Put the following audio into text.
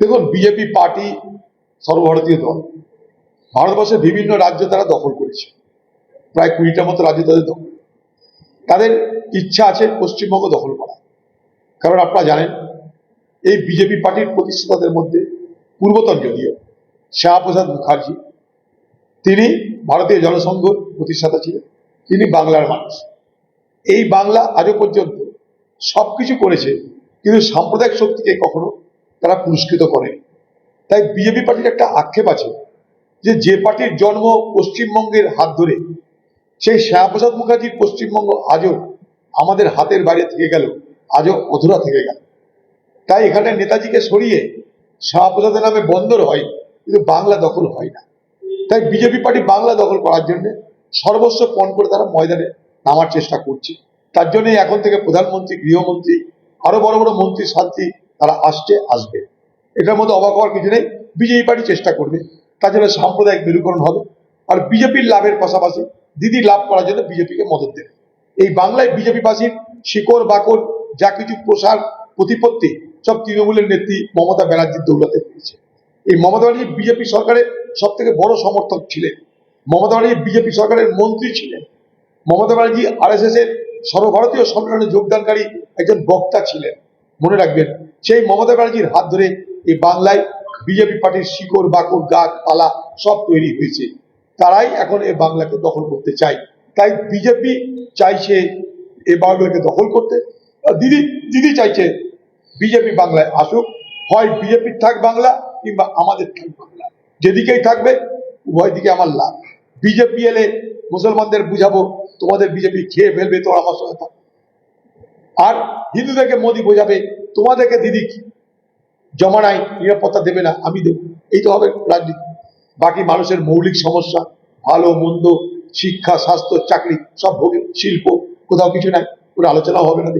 দেখুন BJP party সর্বভারতীয় দল। ভারতবর্ষের বিভিন্ন রাজ্য তারা দখল করেছে। প্রায় কুড়িটার মতো রাজ্য তাদের দখল। তাদের ইচ্ছা আছে পশ্চিমবঙ্গ দখল করা। কারণ আপনারা জানেন, এই বিজেপি পার্টির প্রতিষ্ঠাতাদের মধ্যে পূর্বতন যদিও শ্যামাপ্রসাদ মুখার্জি, তিনি ভারতীয় জনসংঘর প্রতিষ্ঠাতা ছিলেন। তিনি বাংলার মানুষ। এই বাংলা আজও পর্যন্ত সবকিছু করেছে, কিন্তু সাম্প্রদায়িক শক্তিকে কখনো তারা পুরস্কৃত করে। তাই বিজেপি পার্টির একটা আক্ষেপ আছে যে যে পার্টির জন্ম পশ্চিমবঙ্গের হাত ধরে, সেই শ্যামাপ্রসাদ মুখার্জির পশ্চিমবঙ্গ আজও আমাদের হাতের বাইরে থেকে গেল, আজও অধুরা থেকে গেল। তাই এখানে নেতাজিকে সরিয়ে শ্যামাপ্রসাদের নামে বন্দর হয়, কিন্তু বাংলা দখল হয় না। তাই বিজেপি পার্টি বাংলা দখল করার জন্য সর্বস্ব পণ করে তারা ময়দানে নামার চেষ্টা করছে। তার জন্য এখন থেকে প্রধানমন্ত্রী, গৃহমন্ত্রী আরও বড় বড় মন্ত্রী, শান্তি তারা আসছে, আসবে। এটার মধ্যে অবাক হওয়ার কিছু নেই। বিজেপি পার্টি চেষ্টা করবে। তাছাড়া সাম্প্রদায়িক মেরুকরণ হবে। আর বিজেপির লাভের পাশাপাশি দিদি লাভ করার জন্য বিজেপিকে মদত দেবে। এই বাংলায় বিজেপি বাসীর শিকড় বাকড় যা কিছু প্রসার, প্রতিপত্তি, সব তৃণমূলের নেত্রী মমতা ব্যানার্জির দৌলতে পেয়েছে এই মমতা ব্যানার্জি বিজেপি সরকারের সব থেকে বড় সমর্থক ছিলেন। মমতা ব্যানার্জি বিজেপি সরকারের মন্ত্রী ছিলেন। Mamata Banerjee R S S এর সর্বভারতীয় সম্মেলনে যোগদানকারী একজন বক্তা ছিলেন। মনে রাখবেন, সেই মমতা ব্যানার্জির হাত ধরে এই বাংলায় বিজেপি পার্টির শিকড়, বাকড়, গাছ, পালা সব তৈরি হয়েছে। তারাই এখন এই বাংলাকে দখল করতে চায়। তাই বিজেপি চাইছে এই বাংলাকে দখল করতে। দিদি দিদি চাইছে বিজেপি বাংলায় আসুক। হয় বিজেপির থাক বাংলা কিংবা আমাদের থাক বাংলা। যেদিকেই থাকবে, উভয় দিকে আমার লাভ। বিজেপি এলে মুসলমানদের বুঝাবো, তোমাদের বিজেপি খেয়ে ফেলবে তো আমার সঙ্গে আর হিন্দুদেরকে মোদি বোঝাবে, তোমাদেরকে দিদি জমানায় নিরাপত্তা দেবে না, আমি দেব। এই তো হবে রাজনীতি। বাকি মানুষের মৌলিক সমস্যা, ভালো, মন্দ, শিক্ষা, স্বাস্থ্য, চাকরি, সব ভোগে, শিল্প, কোথাও কিছু নাই। কোনো আলোচনাও হবে না।